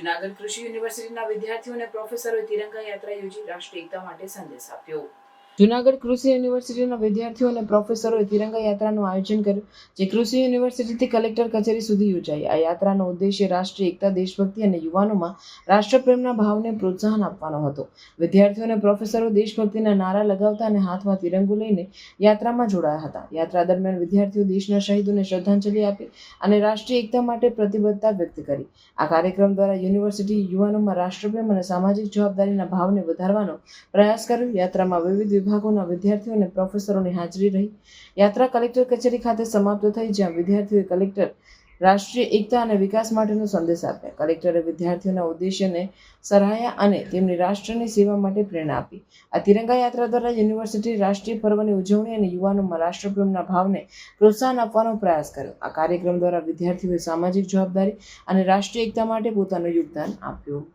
જુનાગઢ કૃષિ યુનિવર્સિટીના વિદ્યાર્થીઓ અને પ્રોફેસરોએ તિરંગા યાત્રા યોજી રાષ્ટ્રીય એકતા માટે સંદેશ આપ્યો. જુનાગઢ કૃષિ યુનિવર્સિટીના વિદ્યાર્થીઓ અને પ્રોફેસરોએ તિરંગા યાત્રાનું આયોજન કર્યું, જે કૃષિ યુનિવર્સિટીથી કલેક્ટર કચેરી સુધી યોજાઈ. આ યાત્રાનો ઉદ્દેશ્ય રાષ્ટ્રીય એકતા, દેશભક્તિ અને યુવાનોમાં રાષ્ટ્રપ્રેમના ભાવને પ્રોત્સાહન આપવાનો હતો. વિદ્યાર્થીઓ અને પ્રોફેસરો દેશભક્તિના નારા લગાવતા અને હાથમાં તિરંગો લઈને યાત્રામાં જોડાયા હતા. યાત્રા દરમિયાન વિદ્યાર્થીઓ દેશના શહીદોને શ્રદ્ધાંજલિ આપી અને રાષ્ટ્રીય એકતા માટે પ્રતિબદ્ધતા વ્યક્ત કરી. આ કાર્યક્રમ દ્વારા યુનિવર્સિટી યુવાનોમાં રાષ્ટ્રપ્રેમ અને સામાજિક જવાબદારીના ભાવને વધારવાનો પ્રયાસ કર્યો. યાત્રામાં વિવિધ વિભાગોના વિદ્યાર્થીઓ અને પ્રોફેસરોની હાજરી રહી. યાત્રા કલેક્ટર કચેરી ખાતે સમાપ્ત થઈ, જ્યાં વિદ્યાર્થીઓએ કલેક્ટર, રાષ્ટ્રીય એકતા અને વિકાસ માટેનો સંદેશ આપ્યા. કલેક્ટરે વિદ્યાર્થીઓના ઉદ્દેશ્યને સરાહ્યા અને તેમની રાષ્ટ્રની સેવા માટે પ્રેરણા આપી. આ તિરંગા યાત્રા દ્વારા યુનિવર્સિટી, રાષ્ટ્રીય પર્વની ઉજવણી અને યુવાનોમાં રાષ્ટ્રપ્રેમના ભાવને પ્રોત્સાહન આપવાનો પ્રયાસ કર્યો. આ કાર્યક્રમ દ્વારા વિદ્યાર્થીઓએ સામાજિક જવાબદારી અને રાષ્ટ્રીય એકતા માટે પોતાનું યોગદાન આપ્યું.